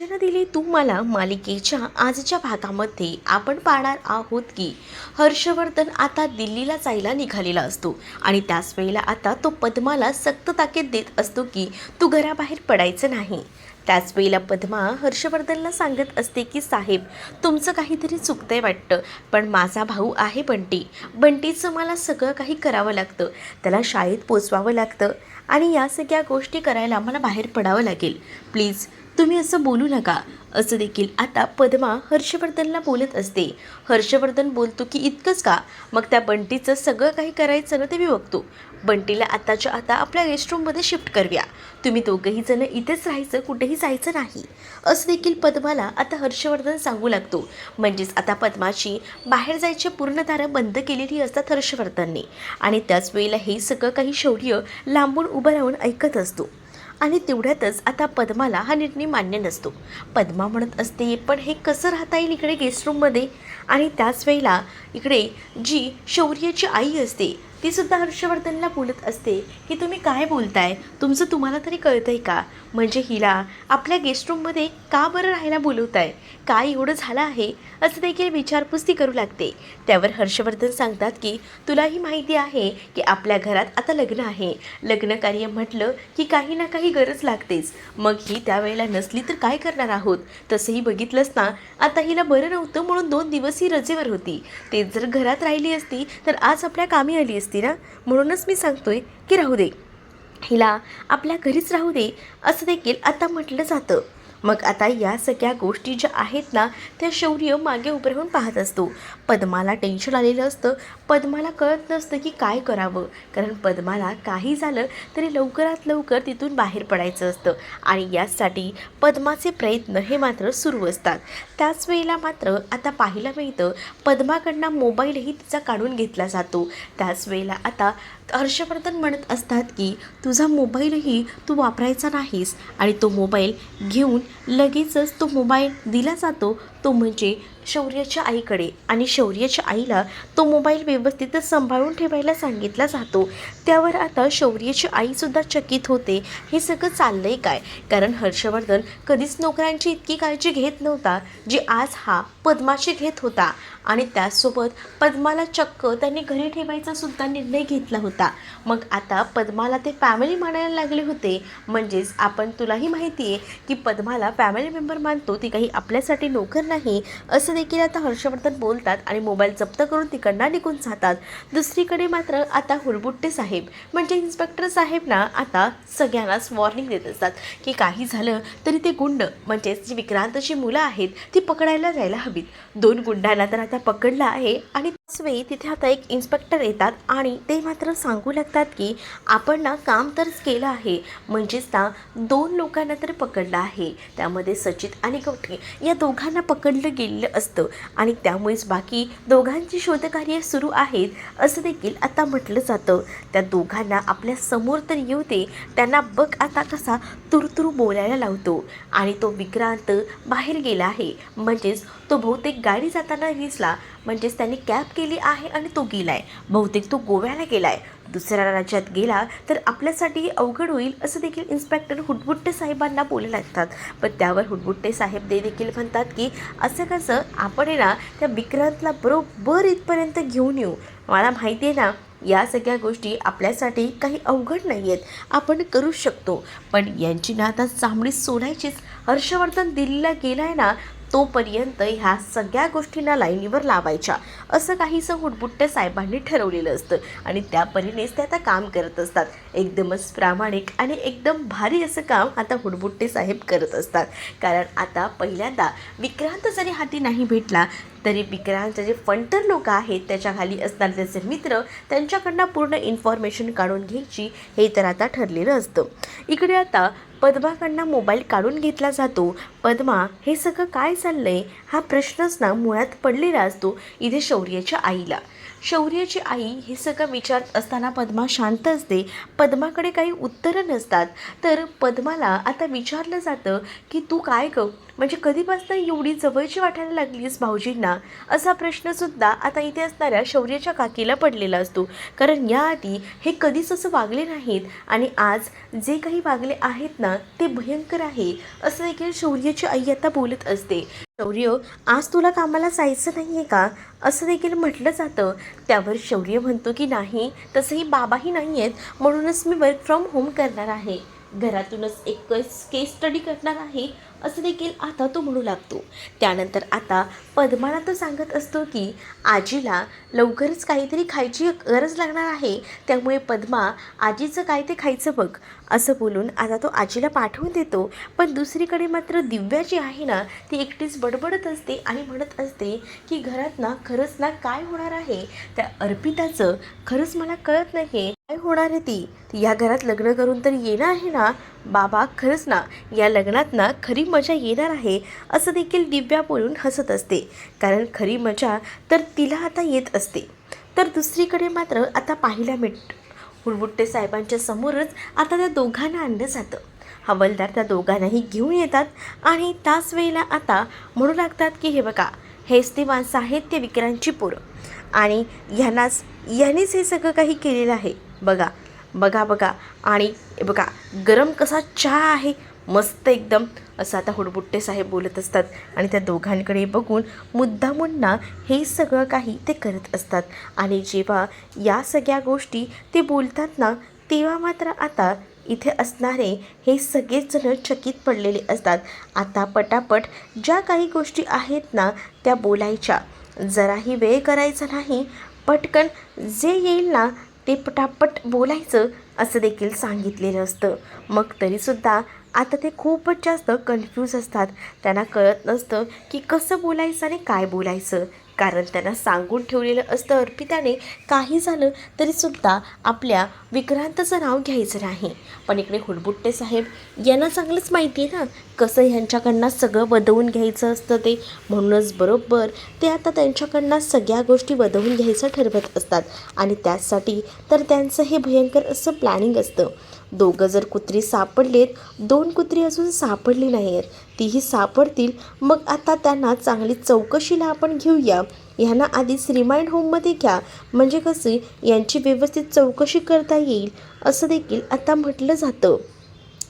सूचना दिली तुम्हाला मालिकेच्या आजच्या भागामध्ये आपण पाहणार आहोत की हर्षवर्धन आता दिल्लीला जायला निघालेला असतो आणि त्याच वेळेला आता तो पद्माला सक्त ताकीद देत असतो की तू घराबाहेर पडायचं नाही. त्याच वेळेला पद्मा हर्षवर्धनला सांगत असते की साहेब तुमचं काहीतरी चुकतंय वाटतं पण माझा भाऊ आहे बंटी. बंटीचं मला सगळं काही करावं लागतं. त्याला शाळेत पोचवावं लागतं आणि या सगळ्या गोष्टी करायला मला बाहेर पडावं लागेल. प्लीज तुम्ही असं बोलू नका असं देखील आता पद्मा हर्षवर्धनला बोलत असते. हर्षवर्धन बोलतो की इतकंच का? मग त्या बंटीचं सगळं काही करायचं ना ते मी बघतो. बंटीला आताच्या आता आपल्या रेस्टरूममध्ये शिफ्ट करूया. तुम्ही दोघंही जण इथेच राहायचं कुठेही जायचं नाही. असं देखील पद्माला आता हर्षवर्धन सांगू लागतो. म्हणजेच आता पद्माची बाहेर जायची पूर्ण दारं बंद केलेली असतात हर्षवर्धनने. आणि त्याच वेळेला हे सगळं काही शौर्य लांबून उभं राहून ऐकत असतो. आणि तेवढ्यातच आता पद्माला हा निर्णय मान्य नसतो. पद्मा म्हणत असते पण हे कसं राहता येईल इकडे गेस्ट रूममध्ये आणि त्याच वेळेला इकडे जी शौर्याची आई असते ती सुद्धा हर्षवर्धनला बोलत असते की तुम्ही काय बोलताय? तुमचं तुम्हाला तरी कळतंय का? म्हणजे हिला आपल्या गेस्ट रूममध्ये का बरं राहायला बोलवताय? काय एवढं झालं आहे? असं देखील विचारपूस ती करू लागते. त्यावर हर्षवर्धन सांगतात की तुलाही माहिती आहे की आपल्या घरात आता लग्न आहे. लग्न कार्य म्हटलं की काही ना काही गरज लागतेच. मग ही त्यावेळेला नसली तर काय करणार आहोत? तसंही बघितलंच ना आता हिला बरं नव्हतं म्हणून दोन दिवस ही रजेवर होती. ते जर घरात राहिली असती तर आज आपल्या कामी आली असती ना म्हणूनच मी सांगतोय की राहू दे. हिला आपल्या घरीच राहू दे असं देखील आता म्हटलं जातं. मग आता या सगळ्या गोष्टी ज्या आहेत ना त्या शौर्य मागे उभे राहून पाहत असतो. पद्माला टेन्शन आलेलं असतं. पद्माला कळत नसतं की काय करावं. कारण पद्माला काही झालं तरी लवकरात लवकर तिथून बाहेर पडायचं असतं. आणि यासाठी पद्माचे प्रयत्न हे मात्र सुरू असतात. त्याच वेळेला मात्र आता पाहायला मिळतं पद्माकडनं मोबाईलही तिचा काढून घेतला जातो. त्याच वेळेला आता हर्षवर्धन म्हणत असतात की तुझा मोबाईलही तू वापरायचा नाहीस आणि तो मोबाईल घेऊन लगेचच तो मोबाईल दिला जातो तो म्हणजे शौर्याच्या आईकडे आणि शौर्याच्या आईला तो मोबाईल व्यवस्थित सांभाळून ठेवायला सांगितला जातो. त्यावर आता शौर्याची आईसुद्धा चकित होते. हे सगळं चाललंय काय? कारण हर्षवर्धन कधीच नोकऱ्यांची इतकी काळजी घेत नव्हता जी आज हा पद्माची घेत होता. आणि त्याचसोबत पद्माला चक्क त्यांनी घरी ठेवायचा सुद्धा निर्णय घेतला होता. मग आता पद्माला ते फॅमिली मानायला लागले होते. म्हणजेच आपण तुलाही माहिती आहे की पद्माला फॅमिली मेंबर मानतो ती काही आपल्यासाठी नोकर नाही असं देखील आता हर्षवर्धन बोलतात आणि मोबाईल जप्त करून तिकडनं निघून जातात. दुसरीकडे मात्र आता हुलबुट्टे साहेब म्हणजे इन्स्पेक्टर साहेब ना आता सगळ्यांनाच वॉर्निंग देत असतात की काही झालं तरी ते गुंड म्हणजेच जी विक्रांतची मुलं आहेत ती पकडायला जायला हवीत. दोन गुंडांना तर आता पकडलं आहे आणि वेळी तिथे आता एक इन्स्पेक्टर येतात आणि ते मात्र सांगू लागतात की आपण ना काम तरच केलं आहे. म्हणजेच ना दोन लोकांना तर पकडलं आहे. त्यामध्ये सचित आणि गवठे या दोघांना पकडलं गेलेलं असतं आणि त्यामुळेच बाकी दोघांची शोधकार्य सुरू आहेत असं देखील आता म्हटलं जातं. त्या दोघांना आपल्यासमोर तर येऊ दे त्यांना बघ आता कसा तुरतुरू बोलायला लावतो. आणि तो विक्रांत बाहेर गेला आहे. म्हणजेच तो बहुतेक गाडी जाताना दिसला म्हणजेच त्यांनी कॅब केली आहे आणि तो गेला आहे बहुतेक तो गोव्याला गेला आहे दुसऱ्या राज्यात गेला तर आपल्यासाठी अवघड होईल असं देखील इन्स्पेक्टर हुटबुट्टे साहेबांना बोलू लागतात. पण त्यावर हुटबुट्टे साहेब ते देखील म्हणतात की असं कसं आपण आहे ना त्या विक्रांतला बरोबर इथपर्यंत घेऊन येऊ. मला माहिती आहे ना या सगळ्या गोष्टी आपल्यासाठी काही अवघड नाही आहेत आपण करू शकतो. पण यांची ना आता चांबडी सोडायचीच हर्षवर्धन दिल्लीला गेला आहे ना तोपर्यंत ह्या सगळ्या गोष्टींना लाईनीवर लावायच्या. असं काहीसं हुटबुट्ट्या साहेबांनी ठरवलेलं असतं. आणि त्या परीनेच ते आता काम करत असतात. एकदमच प्रामाणिक आणि एकदम भारी असं काम आता हुडबुट्टे साहेब करत असतात. कारण आता पहिल्यांदा विक्रांत जरी हाती नाही भेटला तरी विक्रांतचे जे फंटर लोक आहेत त्याच्याखाली असणारे त्याचे मित्र त्यांच्याकडनं पूर्ण इन्फॉर्मेशन काढून घ्यायची हे तर आता ठरलेलं असतं. इकडे आता पद्माकडनं मोबाईल काढून घेतला जातो. पद्मा हे सगळं काय चाललं आहे हा प्रश्नच ना मुळात पडलेला असतो इथे शौर्याच्या आईला. शौर्याची आई हे सगळं विचारत असताना पद्मा शांत असते. पद्माकडे काही उत्तरं नसतात. तर पद्माला आता विचारलं जातं की तू काय ग? म्हणजे कधीपासून एवढी जवळची वाटायला लागलीस भाऊजींना? असा प्रश्नसुद्धा आता इथे असणाऱ्या शौर्याच्या काकीला पडलेला असतो. कारण याआधी हे कधीच असं वागले नाहीत आणि आज जे काही वागले आहेत ना ते भयंकर आहे. असं देखील शौर्याची आई आता बोलत असते. शौर्य आज तुला कामाला जायचं नाही आहे का? असं देखील म्हटलं जातं. त्यावर शौर्य म्हणतो की नाही तसंही बाबाही नाही आहेत म्हणूनच मी वर्क फ्रॉम होम करणार आहे. घरातूनच एक केस स्टडी करणार आहे. असं देखील आता तो म्हणू लागतो. त्यानंतर आता पद्माला तो सांगत असतो की आजीला लवकरच काहीतरी खायची गरज लागणार आहे त्यामुळे पद्मा आजीचं काय ते खायचं बघ असं बोलून आता तो आजीला पाठवून देतो. पण दुसरीकडे मात्र दिव्या जी आहे ना ती एकटीच बडबडत असते आणि म्हणत असते की घरात ना खरंच ना काय होणार आहे? त्या अर्पिताचं खरंच मला कळत नाही काय होणार आहे ती? ती या घरात लग्न करून तर येणार आहे ना? बाबा खरंच ना या लग्नात ना खरी मजा येणार आहे असं देखील दिव्या बोलून हसत असते. कारण खरी मजा तर तिला आता येत असते. तर दुसरीकडे मात्र आता पाहायला मिळत. हुरबुट्टे साहेबांच्या समोरच आता त्या दोघांना आणलं जातं. हवलदार त्या दोघांनाही घेऊन येतात आणि त्याच वेळेला आता म्हणू लागतात की हे बघा हेच ते माणसं आहेत ते विक्रांची पोरं. आणि ह्यांनाच ह्यांनीच हे सगळं काही केलेलं आहे. बघा बघा बघा. आणि बघा गरम कसा चहा आहे. मस्त एकदम. असं आता हुडबुट्टे साहेब बोलत असतात आणि त्या दोघांकडे बघून मुद्दामुन्ना हे सगळं काही ते करत असतात. आणि जेव्हा या सगळ्या गोष्टी ते बोलतात ना तेव्हा मात्र आता इथे असणारे हे सगळेच चकित पडलेले असतात. आता पटापट ज्या काही गोष्टी आहेत ना त्या बोलायच्या. जराही वेळ करायचा नाही पटकन जे येईल ना ते पटापट बोलायचं असं देखील सांगितलेलं असतं. मग तरीसुद्धा आता ते खूपच जास्त कन्फ्यूज असतात. त्यांना कळत नसतं की कसं बोलायचं आणि काय बोलायचं. कारण त्यांना सांगून ठेवलेलं असतं अर्पिताने काही झालं तरीसुद्धा आपल्या विक्रांतचं नाव घ्यायचं नाही. पण इकडे हुडबुट्टे साहेब यांना चांगलंच माहिती आहे ना कसं ह्यांच्याकडनं सगळं बदवून घ्यायचं असतं ते. म्हणूनच बरोबर ते आता त्यांच्याकडनं सगळ्या गोष्टी बदवून घ्यायचं ठरवत असतात. आणि त्याचसाठी तर त्यांचं हे भयंकर असं प्लॅनिंग असतं. दोघं जर कुत्री सापडलेत दोन कुत्री अजून सापडली नाही आहेत तीही सापडतील. मग आता त्यांना चांगली चौकशीला आपण घेऊया. ह्यांना आधीच रिमाइंड होममध्ये घ्या. म्हणजे कसे यांची व्यवस्थित चौकशी करता येईल असं देखील आता म्हटलं जातं.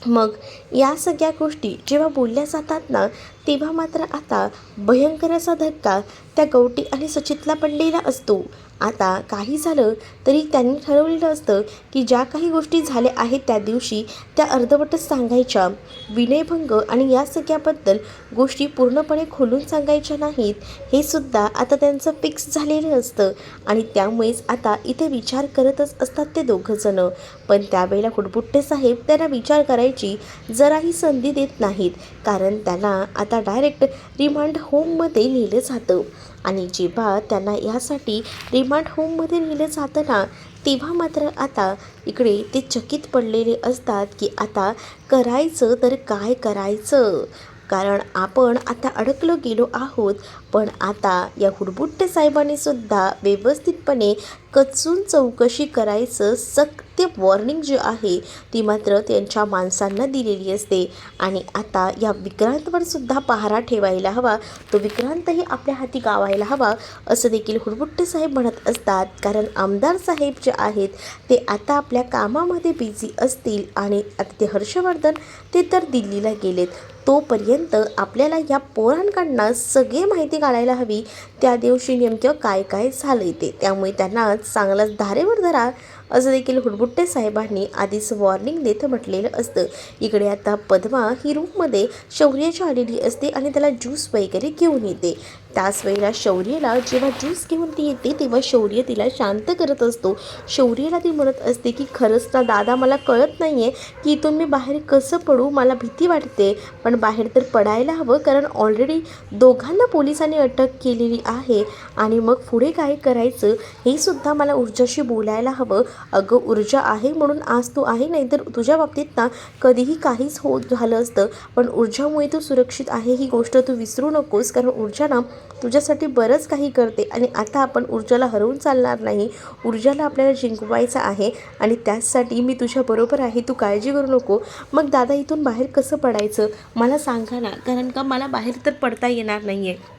मग या सगळ्या गोष्टी जेव्हा बोलल्या जातात ना तेव्हा मात्र आता भयंकर असा धक्का त्या गवटी आणि सचितला पडलेला असतो. आता काही झालं तरी त्यांनी ठरवलेलं असतं की ज्या काही गोष्टी झाल्या आहेत त्या दिवशी त्या अर्धवटच सांगायच्या. विनयभंग आणि या सगळ्याबद्दल गोष्टी पूर्णपणे खोलून सांगायच्या नाहीत हे सुद्धा आता त्यांचं फिक्स झालेलं असतं आणि त्यामुळेच आता इथे विचार करतच असतात ते दोघंजणं. पण त्यावेळेला कुटबुट्टे साहेब त्यांना विचार करायची जराही संधी देत नाहीत कारण त्यांना आता डायरेक्ट रिमांड होममध्ये नेलं जातं. आणि जेव्हा त्यांना यासाठी रिमांड होममध्ये नेलं जातं ना तेव्हा मात्र आता इकडे ते चकित पडलेले असतात की आता करायचं तर काय करायचं? कारण आपण आता अडकलो गेलो आहोत पण आता या हुडबुट्टे साहेबांनी सुद्धा व्यवस्थितपणे कचून चौकशी करायचं सत्य वॉर्निंग जी आहे ती मात्र त्यांच्या माणसांना दिलेली असते. आणि आता या विक्रांतवर सुद्धा पहारा ठेवायला हवा. तो विक्रांतही आपल्या हाती गावायला हवा असं देखील हुडबुट्टे साहेब म्हणत असतात. कारण आमदार साहेब जे आहेत ते आता आपल्या कामामध्ये बिझी असतील आणि आता ते हर्षवर्धन ते तर दिल्लीला गेलेत. तोपर्यंत आपल्याला या पोरांकडनं सगळी माहिती काढायला हवी. त्या दिवशी नेमकं काय काय झालं ते त्यामुळे त्यांना चांगलाच धारेवर धरा असं देखील हुडबुट्टे साहेबांनी आधीच वॉर्निंग देत म्हटलेलं असतं. इकडे आता पद्मा ही रूममध्ये शौर्याची आलेली असते आणि त्याला ज्यूस वगैरे घेऊन येते. त्याच वेळेला शौर्यला जेव्हा ज्यूस घेऊन ती येते तेव्हा शौर्य तिला शांत करत असतो. शौर्यला ती म्हणत असते की खरंच ना दादा मला कळत नाही आहे की इथून मी बाहेर कसं पडू? मला भीती वाटते. पण बाहेर तर पडायला हवं कारण ऑलरेडी दोघांना पोलिसांनी अटक केलेली आहे. आणि मग पुढे काय करायचं? हे सुद्धा मला ऊर्जाशी बोलायला हवं. अगं ऊर्जा आहे म्हणून आज तू आहे नाही तर तुझ्या बाबतीत ना कधीही काहीच होत झालं असतं. पण ऊर्जामुळे तू सुरक्षित आहे ही गोष्ट तू विसरू नकोस कारण ऊर्जा ना तुझ्यासाठी बरंच काही करते आणि आता आपण ऊर्जाला हरवून चालणार नाही. ऊर्जाला आपल्याला जिंकवायचं आहे आणि त्याचसाठी मी तुझ्याबरोबर आहे. तू काळजी करू नको. मग दादा इथून बाहेर कसं पडायचं? मला सांगा ना. कारण का मला बाहेर तर पडता येणार नाही आहे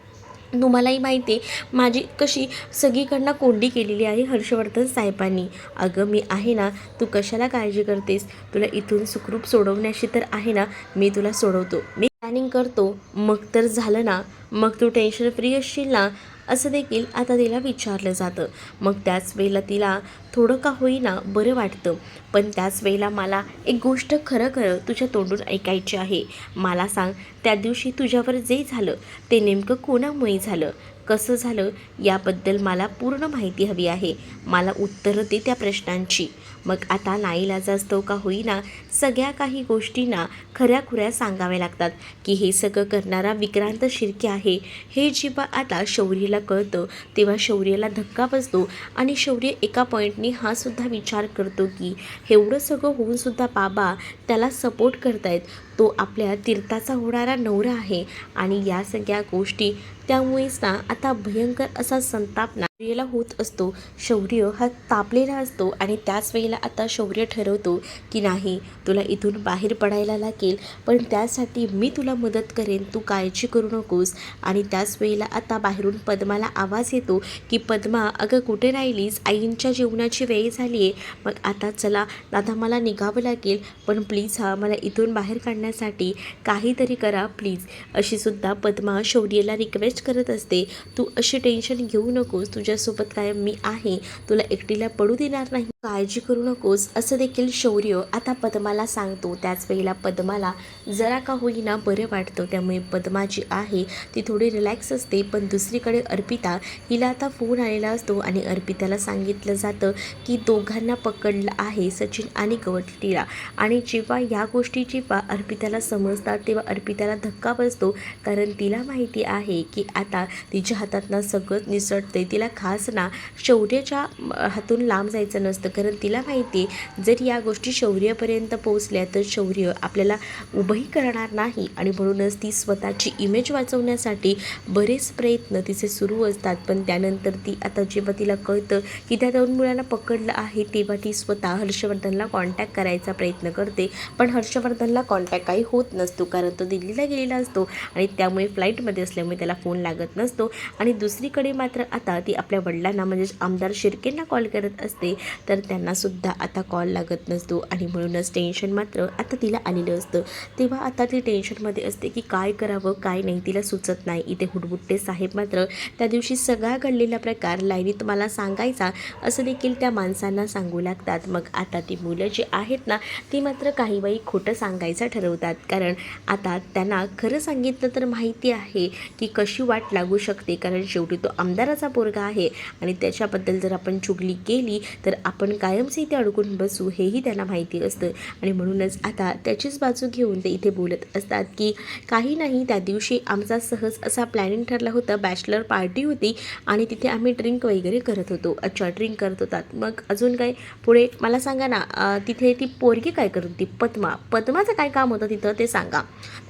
तुम्हालाही माहिती आहे माझी कशी सगळीकडनं कोंडी केलेली आहे हर्षवर्धन साहेबांनी. अगं मी आहे ना तू कशाला काळजी करतेस? तुला इथून सुखरूप सोडवण्याशी तर आहे ना मी तुला सोडवतो. मी प्लॅनिंग करतो मग तर झालं ना. मग तू टेन्शन फ्री असशील ना असं देखील आता तिला विचारलं जातं. मग त्याच वेळेला तिला थोडं का होईना बरं वाटतं. पण त्याच वेळेला मला एक गोष्ट खरं खरं तुझ्या तोंडून ऐकायची आहे. मला सांग त्या दिवशी तुझ्यावर जे झालं ते नेमकं कोणामुळे झालं? कसं झालं? याबद्दल मला पूर्ण माहिती हवी आहे. मला उत्तरं दे त्या प्रश्नांची. मग आता नाईलाजास्तव का होईना सगळ्या काही गोष्टींना खऱ्या खुऱ्या सांगाव्या लागतात. की हे सगळं करणारा विक्रांत शिर्के आहे. हे जेव्हा आता शौर्यला कळतं तेव्हा शौर्यला धक्का बसतो आणि शौर्य एका पॉईंटने हा सुद्धा विचार करतो की एवढं सगळं होऊनसुद्धा बाबा त्याला सपोर्ट करतायत. तो आपल्या तीर्थाचा होणारा नवरा आहे आणि या सगळ्या गोष्टी त्यामुळेच ना आता भयंकर असा संताप ना शौर्यला होत असतो. शौर्य हा तापलेला असतो आणि त्याच वेळेला आता शौर्य ठरवतो की नाही तुला इथून बाहेर पडायला लागेल पण त्यासाठी मी तुला मदत करेन. तू काळजी करू नकोस. आणि त्याच वेळेला आता बाहेरून पद्माला आवाज येतो की पद्मा अगं कुठे राहिलीस? आईंच्या जेवणाची वेळ झाली आहे. मग आता चला. दादा मला निघावं लागेल पण प्लीज हा मला इथून बाहेर काढण्यासाठी काहीतरी करा प्लीज अशीसुद्धा पद्मा शौर्यला रिक्वेस्ट करत असते. तू अशी टेन्शन घेऊ नकोस. तुझ्यासोबत कायम मी आहे. तुला एकटीला पडू देणार नाही. काळजी करू नकोस असं देखील शौर्य आता पद्माला सांगतो. त्याच वेळेला पद्माला जरा का होईना बरं वाटतं. त्यामुळे पद्मा जी आहे ती थोडी रिलॅक्स असते. पण दुसरीकडे अर्पिता हिला आता फोन आलेला असतो आणि अर्पिताला सांगितलं जातं की दोघांना पकडलं आहे सचिन आणि गवटीला आणि जेव्हा या गोष्टी जेव्हा अर्पिताला समजतात तेव्हा अर्पिताला धक्का बसतो. कारण तिला माहिती आहे की आता तिच्या हातातनं सगळं निसटते तिला खास ना शौर्याच्या हातून लांब जायचं नसतं. कारण तिला माहिती आहे जर या गोष्टी शौर्यापर्यंत पोहोचल्या तर शौर्य आपल्याला उभंही करणार नाही. आणि म्हणूनच ती स्वतःची इमेज वाचवण्यासाठी बरेच प्रयत्न तिचे सुरू असतात. पण त्यानंतर ती आता जेव्हा तिला कळतं की त्या दोन मुलांना पकडलं आहे तेव्हा ती स्वतः हर्षवर्धनला कॉन्टॅक्ट करायचा प्रयत्न करते. पण हर्षवर्धनला कॉन्टॅक्ट काही होत नसतो कारण तो दिल्लीला गेलेला असतो आणि त्यामुळे फ्लाईटमध्ये असल्यामुळे त्याला फोन लागत नसतो. आणि दुसरीकडे मात्र आता ती आपल्या वडिलांना म्हणजेच आमदार शिर्केंना कॉल करत असते. तर त्यांनासुद्धा आता कॉल लागत नसतो आणि म्हणूनच टेन्शन मात्र आता तिला आलेलं असतं. तेव्हा आता ती टेन्शनमध्ये असते की काय करावं काय नाही तिला सुचत नाही. इथे हुडबुट्टे साहेब मात्र त्या दिवशी सगळा घडलेला प्रकार लाईनीत मला सांगायचा असं देखील त्या माणसांना सांगू लागतात. मग आता ती मुलं जी आहेत ना ती मात्र काही वेळी खोटं सांगायचं ठरवतात. कारण आता त्यांना खरं सांगितलं तर माहिती आहे की कशी वाट लागू शकते. कारण शेवटी तो आमदाराचा पोरगा आहे आणि त्याच्याबद्दल जर आपण चुगली केली तर आपण कायमचे इथे अडकून बसू हेही त्यांना माहिती असतं. आणि म्हणूनच आता त्याचीच बाजू घेऊन ते इथे बोलत असतात की काही नाही त्या दिवशी आमचा सहज असा प्लॅनिंग ठरला होता. बॅचलर पार्टी होती आणि तिथे आम्ही ड्रिंक वगैरे करत होतो. अच्छा ड्रिंक करत होतात. मग अजून काय? पुढे मला सांगा ना तिथे ती पोरगी काय करत होती? पद्मा. पद्माचं काय काम होतं तिथं ते सांगा.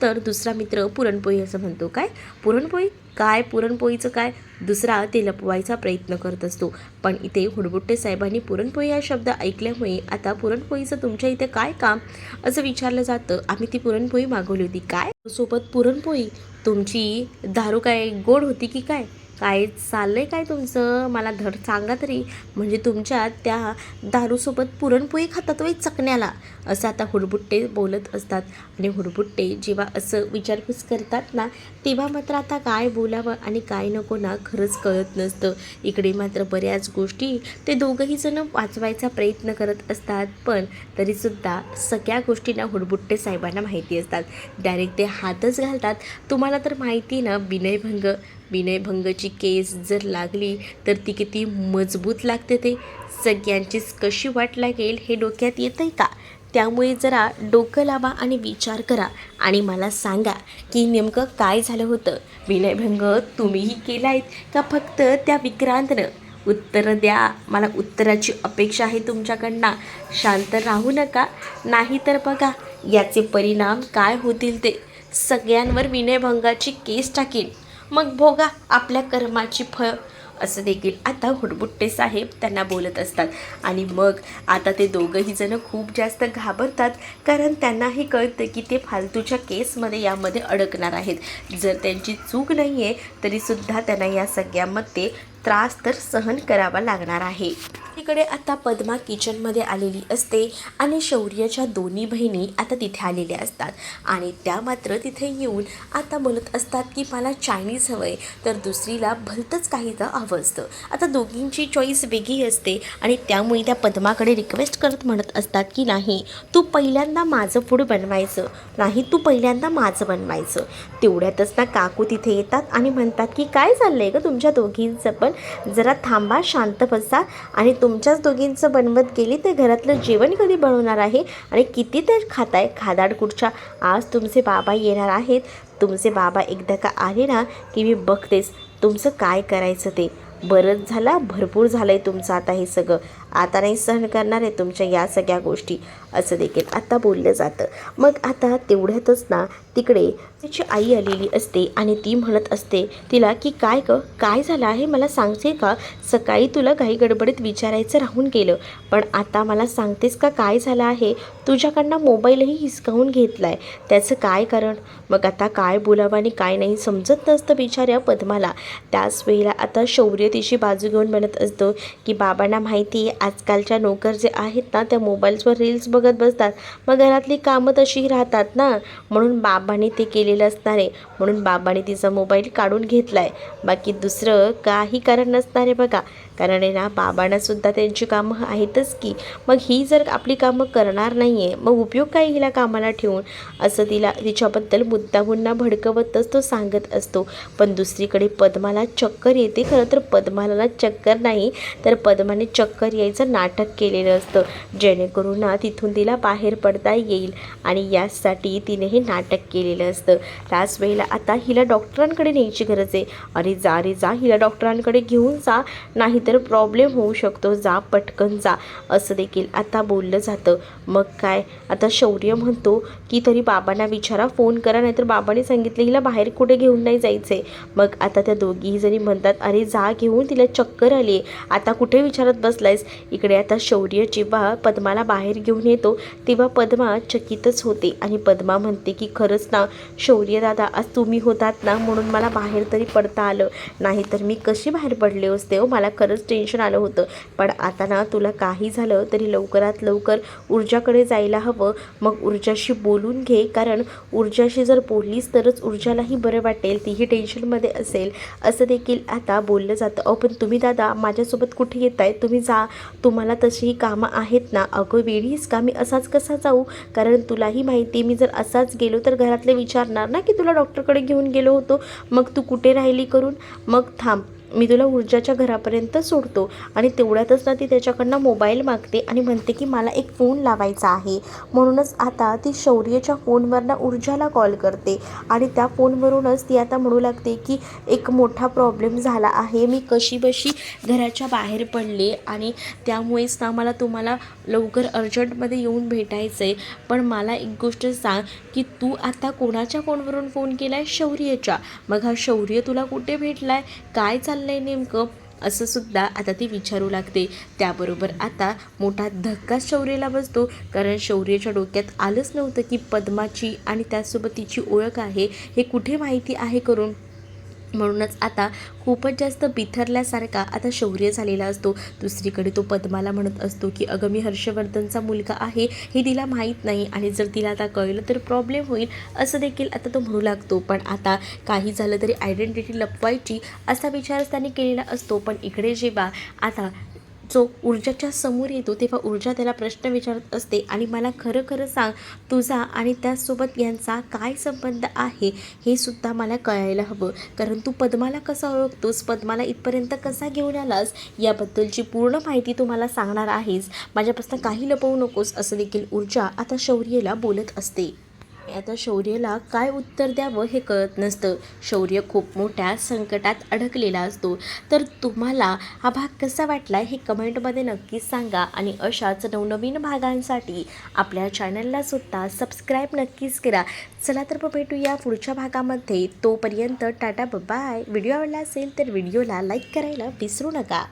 तर दुसरा मित्र पुरणपोळी असं म्हणतो. काय? पुरणपोळी? काय पुरणपोळीचं काय? दुसरा ते लपवायचा प्रयत्न करत असतो. पण इथे हुडबुट्टे साहेबांनी पुरणपोळी हा शब्द ऐकल्यामुळे आता पुरणपोळीचं तुमच्या इथे काय काम? असं विचारलं जातं. आम्ही ती पुरणपोळी मागवली होती. काय? सोबत पुरणपोळी? तुमची दारू काय गोड होती की काय? काय चाललं आहे काय तुमचं? मला धड सांगा तरी. म्हणजे तुमच्या त्या दारूसोबत पुरणपोळी खातात वय चकण्याला. असं आता हुडबुट्टे बोलत असतात. आणि हुडबुट्टे जेव्हा असं विचारपूस करतात ना तेव्हा मात्र आता काय बोलावं आणि काय नको ना खरंच कळत नसतं. इकडे मात्र बऱ्याच गोष्टी ते दोघंही जण वाचवायचा प्रयत्न करत असतात. पण तरीसुद्धा सगळ्या गोष्टींना हुडबुट्टे साहेबांना माहिती असतात. डायरेक्ट ते हातच घालतात. तुम्हाला तर माहिती ना विनयभंग. विनयभंगची केस जर लागली तर ती किती मजबूत लागते ते? सगळ्यांचीच कशी वाट लागेल हे डोक्यात येतं आहे का? त्यामुळे जरा डोकं लावा आणि विचार करा आणि मला सांगा की नेमकं काय झालं होतं? विनयभंग तुम्हीही केला आहेत का फक्त त्या विक्रांतनं? उत्तरं द्या. मला उत्तराची अपेक्षा आहे तुमच्याकडनं. शांत राहू नका. नाही तर बघा याचे परिणाम काय होतील ते? सगळ्यांवर विनयभंगाची केस टाकीन. मग भोगा आपल्या कर्माची फळ. असं देखील आता हुडबुट्टे साहेब त्यांना बोलत असतात. आणि मग आता ते दोघंही जण खूप जास्त घाबरतात. कारण त्यांनाही कळतं की ते फालतूच्या केसमध्ये यामध्ये अडकणार आहेत. जर त्यांची चूक नाही आहे तरीसुद्धा त्यांना या सगळ्यामध्ये त्रास तर सहन करावा लागणार आहे. तिकडे आता पद्मा किचनमध्ये आलेली असते आणि शौर्याच्या दोन्ही बहिणी आता तिथे आलेल्या असतात. आणि त्या मात्र तिथे येऊन आता बोलत असतात की मला चायनीज हवं आहे तर दुसरीला भलतंच काही तर हवं असतं. आता दोघींची चॉईस वेगळी असते आणि त्यामुळे त्या पद्माकडे रिक्वेस्ट करत म्हणत असतात की नाही तू पहिल्यांदा माझं फूड बनवायचं. नाही तू पहिल्यांदा माझं बनवायचं. तेवढ्यातच ना काकू तिथे येतात आणि म्हणतात की काय चाललं आहे गं तुमच्या दोघींचं पण? जरा थांबा शांत बसा. आणि तुमच्याच दोघींचं बनवत गेली तर घरातलं जेवण कधी बनवणार आहे? आणि किती तर खाताय खादाड कुठच्या आज तुमचे बाबा येणार आहेत. तुमचे बाबा एकदा का आले ना की मी बघतेच तुमचं काय करायचं ते. बरंच झाला भरपूर झालं आहे तुमचं आता हे सगळं. आता नाही सहन करणार आहे तुमच्या या सगळ्या गोष्टी असं देखील आता बोललं जातं. मग आता तेवढ्यातच ना तिकडे तिची आई आलेली असते आणि ती म्हणत असते तिला की काय ग? काय झालं आहे? मला सांगते का? सकाळी तुला काही गडबडीत विचारायचं राहून गेलं. पण आता मला सांगतेस का काय झालं आहे? तुझ्याकडनं मोबाईलही हिसकावून घेतला आहे त्याचं काय कारण? मग आता काय बोलावं आणि काय नाही समजत नसतं बिचाऱ्या पद्माला. त्याच वेळेला आता शौर्य तिची बाजू घेऊन म्हणत असतो की बाबांना माहिती आहे आजकालच्या नोकर जे आहेत ना त्या मोबाईल्सवर रील्स बघत बसतात. मग घरातली कामं तशी राहतात ना. म्हणून बाबाने ते केलेलं असणार आहे. म्हणून बाबाने तिचा मोबाईल काढून घेतला आहे बाकी दुसरं काही कारण नसणार आहे बघा. कारण आहे ना बाबांनासुद्धा त्यांची कामं आहेतच की. मग ही जर आपली कामं करणार नाही आहे मग उपयोग काय हिला कामाला ठेवून? असं तिला तिच्याबद्दल मुद्दामूंना भडकवतच तो सांगत असतो. पण दुसरीकडे पद्माला चक्कर येते. खरं तर पद्माला चक्कर नाही तर पद्माने चक्कर यायचं नाटक केलेलं असतं. जेणेकरून ना तिथून तिला बाहेर पडता येईल आणि यासाठी तिने हे नाटक केलेलं असतं. त्याच वेळेला आता हिला डॉक्टरांकडे न्यायची गरज आहे. अरे जा रे जा हिला डॉक्टरांकडे घेऊन जा. नाहीतर प्रॉब्लेम होऊ शकतो. जा पटकन जा. असं देखील आता बोललं जातं. मग काय? आता शौर्य म्हणतो की तरी बाबांना विचारा फोन करा. नाहीतर बाबाने सांगितलं हिला बाहेर कुठे घेऊन नाही जायचं आहे मग आता त्या दोघीही जणी म्हणतात अरे जा घेऊन तिला चक्कर आली आता कुठे विचारत बसलायस? इकडे आता शौर्य जेव्हा पद्माला बाहेर घेऊन येतो तेव्हा पद्मा चकितच होते आणि पद्मा म्हणते की खरंच ना शौर्य दादा आज तुम्ही होतात ना म्हणून मला बाहेर तरी पडता आलं. नाहीतर मी कशी बाहेर पडले असते हो? मला खरंच टेन्शन आलं होतं. पण आता ना तुला काही झालं तरी लवकरात लवकर ऊर्जाकडे जायला हवं. मग ऊर्जाशी बोलून घे कारण ऊर्जाशी जर बोललीस तरच ऊर्जालाही बरं वाटेल तीही टेन्शनमध्ये असेल. असं देखील आता बोललं जातं. अहो पण तुम्ही दादा माझ्यासोबत कुठे येत आहे तुम्ही जा तुम्हाला तशीही कामं आहेत ना? अगं वेळीच का? मी असाच कसा जाऊ? कारण तुलाही माहिती मी जर असाच गेलो तर घरातले विचारणार ना की तुला डॉक्टरकडे घेऊन गेलो होतो. मग तू कुठे राहिली करून? मग थांब. मी तुला ऊर्जाच्या घरापर्यंत सोडतो. आणि तेवढ्यातच ना ती त्याच्याकडनं मोबाईल मागते आणि म्हणते की मला एक फोन लावायचा आहे. म्हणूनच आता ती शौर्यच्या फोनवरनं ऊर्जाला कॉल करते. आणि त्या फोनवरूनच ती आता म्हणू लागते की एक मोठा प्रॉब्लेम झाला आहे. मी कशी बशी घराच्या बाहेर पडले आणि त्यामुळेच ना मला तुम्हाला लवकर अर्जंटमध्ये येऊन भेटायचं आहे पण मला एक गोष्ट सांग की तू आता कोणाच्या फोनवरून फोन केला आहे शौर्यच्या. मग हा शौर्य तुला कुठे भेटला आहे काय चाल आहे नेमकं? असं सुद्धा आता ती विचारू लागते. त्याबरोबर आता मोठा धक्का शौर्यला बसतो. कारण शौर्याच्या डोक्यात आलंच नव्हतं की पद्माची आणि त्यासोबत तिची ओळख आहे. हे कुठे माहिती आहे करून? म्हणूनच आता खूपच जास्त बिथरल्यासारखा आता शौर्य झालेला असतो. दुसरीकडे तो पद्माला म्हणत असतो की अगं मी हर्षवर्धनचा मुलगा आहे हे तिला माहीत नाही आणि जर तिला आता कळलं तर प्रॉब्लेम होईल असं देखील आता तो म्हणू लागतो. पण आता काही झालं तरी आयडेंटिटी लपवायची असा विचारच त्याने केलेला असतो. पण इकडे जेव्हा आता जो ऊर्जाच्या समोर येतो तेव्हा ऊर्जा त्याला प्रश्न विचारत असते. आणि मला खरं खरं सांग तुझा आणि त्याचसोबत यांचा काय संबंध आहे हे सुद्धा मला कळायला हवं. कारण तू पद्माला कसा ओळखतोस पद्माला इथपर्यंत कसा घेऊन आलास याबद्दलची पूर्ण माहिती तू मला सांगणार आहेस. माझ्यापासून काही लपवू नकोस असं देखील ऊर्जा आता शौर्यला बोलत असते. आता शौर्यला काय उत्तर द्यावं हे कळत नसतं. शौर्य खूप मोठ्या संकटात अडकलेला असतो. तर तुम्हाला हा भाग कसा वाटला हे कमेंटमध्ये नक्कीच सांगा आणि अशाच नवनवीन भागांसाठी आपल्या चॅनलला सुद्धा सबस्क्राईब नक्कीच करा. चला तर मग भेटूया पुढच्या भागामध्ये. तोपर्यंत टाटा बाय व्हिडिओ आवडला असेल तर व्हिडिओला लाईक करायला विसरू नका.